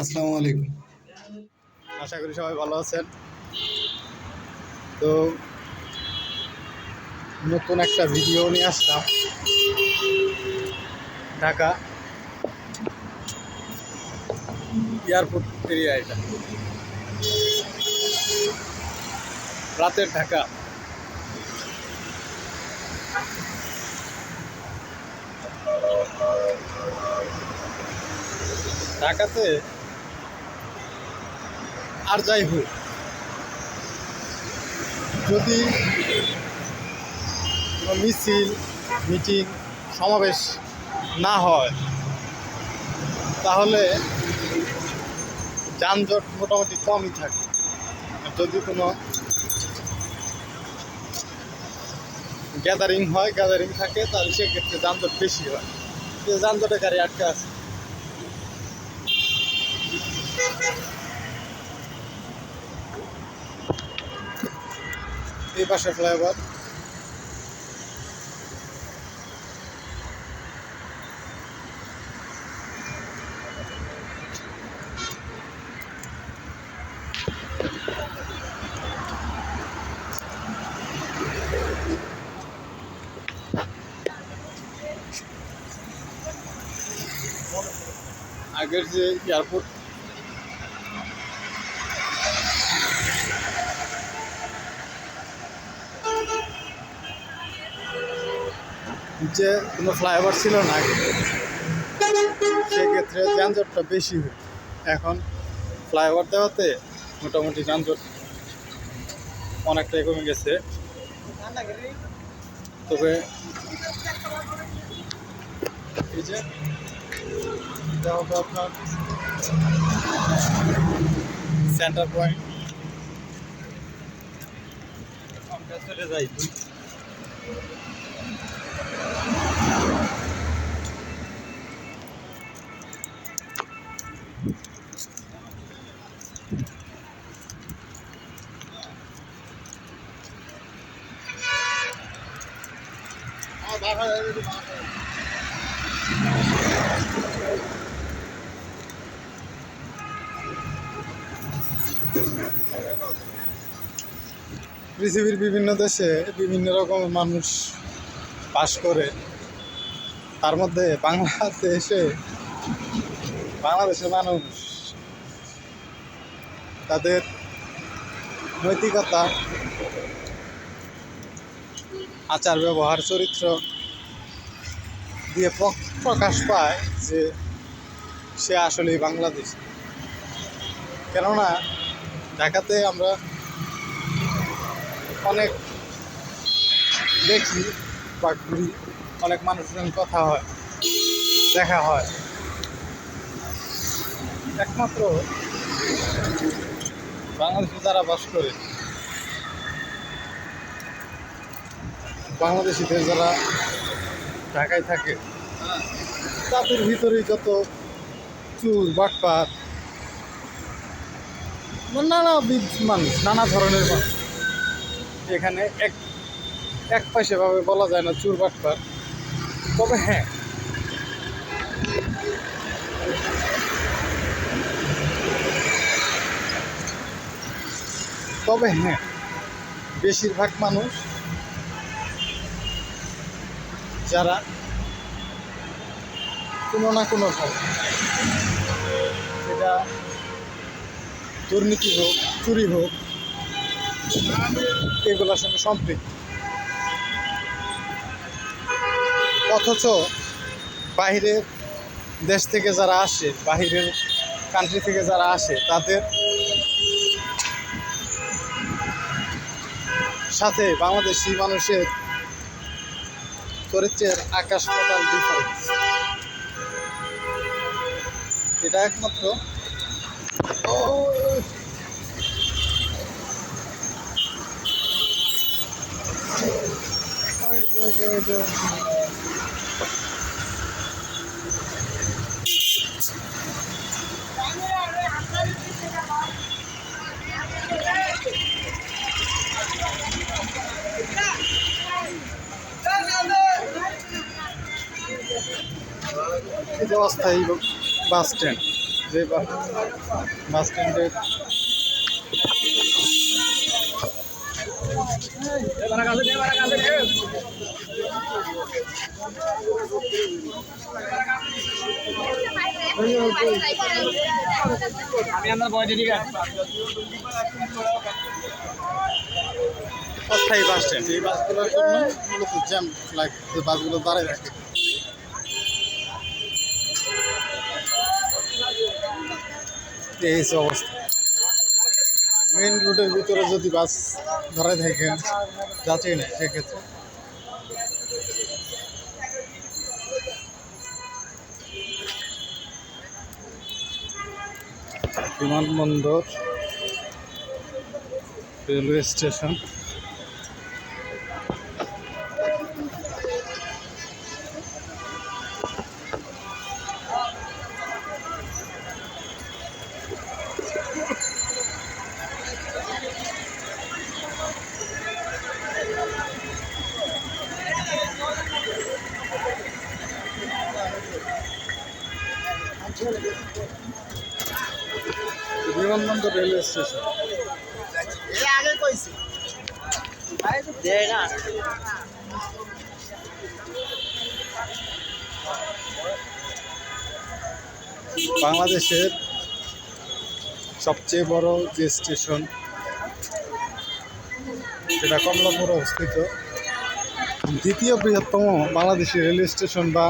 আসসালামু আলাইকুম। আশা করি সবাই ভালো আছেন। তো নতুন একটা ভিডিও নিয়ে আসলাম। ঢাকা এয়ারপোর্ট এরিয়া এটা। রাতের ঢাকা। ঢাকাতে আর যাই হোক, যদি মিছিল, মিটিং, সমাবেশ না হয়, তাহলে যানজট মোটামুটি কমই থাকে। যদি কোনো গ্যাদারিং হয় গ্যাদারিং থাকে, তাহলে সেক্ষেত্রে যানজট বেশি হয়। যানজটে গাড়ি আটকে আছে। এই পাশে ফ্লাইওভার। আগের যে এয়ারপোর্ট যে কোনো ফ্লাইওভার ছিল না সেক্ষেত্রে যানজটটা বেশি এখন ফ্লাইওভার দেওয়াতে মোটামুটি যানজট অনেকটাই কমে গেছে। তবে এই যে আপনার সেন্টার পয়েন্ট চলে যাই। পৃথিবীর বিভিন্ন দেশে বিভিন্ন রকমের মানুষ বাস করে। তার মধ্যে বাংলাতে এসে বাংলাদেশের মানুষ তাদের নৈতিকতা, আচার ব্যবহার, চরিত্র দিয়ে প্র- প্রকাশ পায় যে সে আসলেই বাংলাদেশ। কেননা ঢাকাতে আমরা অনেক দেখি বা ঘুরি। অনেক সঙ্গে কথা হয়, দেখা হয়। একমাত্র বাংলাদেশে যারা বাস করে বাংলাদেশিদের যারা ঢাকায় থাকে, তাদের ভিতরে যত চুর বাটপার নানাবিধ মানুষ, নানা ধরনের মানুষ। এখানে এক এক পয়সাভাবে বলা যায় না চুর বাটপার তবে হ্যাঁ। তবে হ্যাঁ বেশিরভাগ মানুষ যারা কোনো না কোনো ভাবে সেটা দুর্নীতি হোক, চুরি হোক, এগুলোর সঙ্গে সম্পৃক্ত। অথচ বাইরের দেশ থেকে যারা আসে বাইরের কান্ট্রি থেকে যারা আসে, তাদের সাথে বাংলাদেশি মানুষের চরিত্রের আকাশ পাতাল ডিফারেন্স এটা একমাত্র যে অস্থায়ী বাস স্ট্যান্ড যে বাস স্ট্যান্ডের অস্থায়ী বাস স্ট্যান্ড। এই বাসগুলোর জন্য জ্যাম লাগে বাসগুলো দাঁড়ায় রাখে এই অবস্থা। মেইন রুটের ভিতরে যদি বাস ধরায় থাকে যাচ্ছেই না সেক্ষেত্রে। বিমানবন্দর রেলওয়ে স্টেশন বিমানবন্দর রেলওয়ে স্টেশন আগে কইছি। না। বাংলাদেশের সবচেয়ে বড় যে স্টেশন সেটা কমলাপুরে অবস্থিত। দ্বিতীয় বৃহত্তম বাংলাদেশের রেলওয়ে স্টেশন বা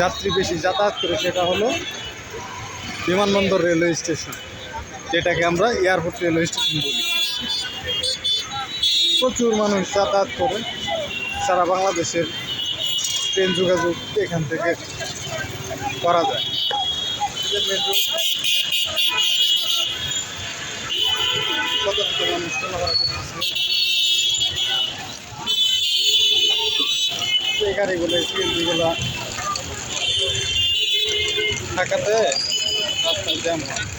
যাত্রী বেশি যাতায়াত করে সেটা হলো বিমানবন্দর রেলওয়ে স্টেশন যেটাকে আমরা এয়ারপোর্ট রেলওয়ে স্টেশন বলি। প্রচুর মানুষ যাতায়াত করে সারা বাংলাদেশের ট্রেন যোগাযোগ এখান থেকে করা যায়। গাড়িগুলো ঢাকাতে রাস্তায় জ্যাম হয়।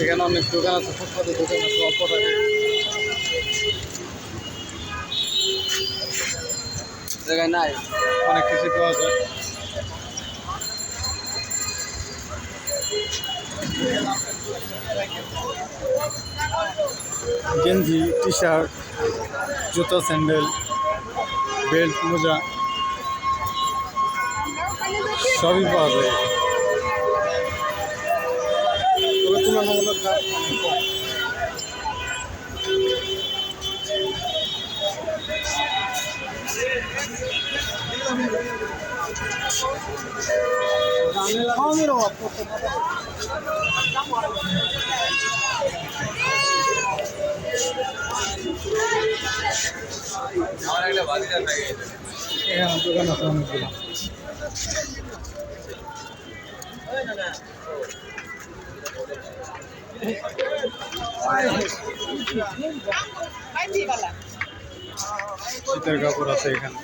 এখানে অনেক দোকান আছে ফুটপাতে দোকান আছে, অল্প জায়গায় নাই। অনেক কিছু পাওয়া যায়। গেঞ্জি টি শার্ট জুতো, স্যান্ডেল, বেল্ট, মোজা, সবই পাওয়া যায়। তুলনামূলক দাম অনেক আমার একটা বাজিদার থাকে শীতের কাপড় আছে এখানে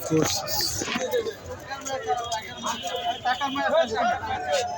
Courses. মানে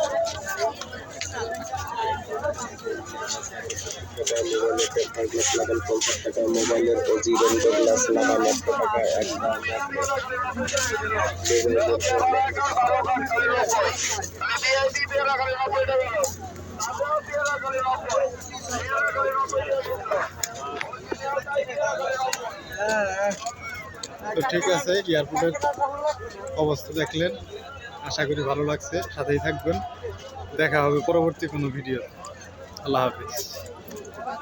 লাগান পঞ্চাশ টাকা মোবাইলের গ্লাস লাগান একশো টাকা এক তো ঠিক আছে এয়ারপোর্টের অবস্থা দেখলেন। আশা করি ভালো লাগছে। সাথেই থাকবেন। দেখা হবে পরবর্তী কোনো ভিডিও আল্লাহ হাফিজ।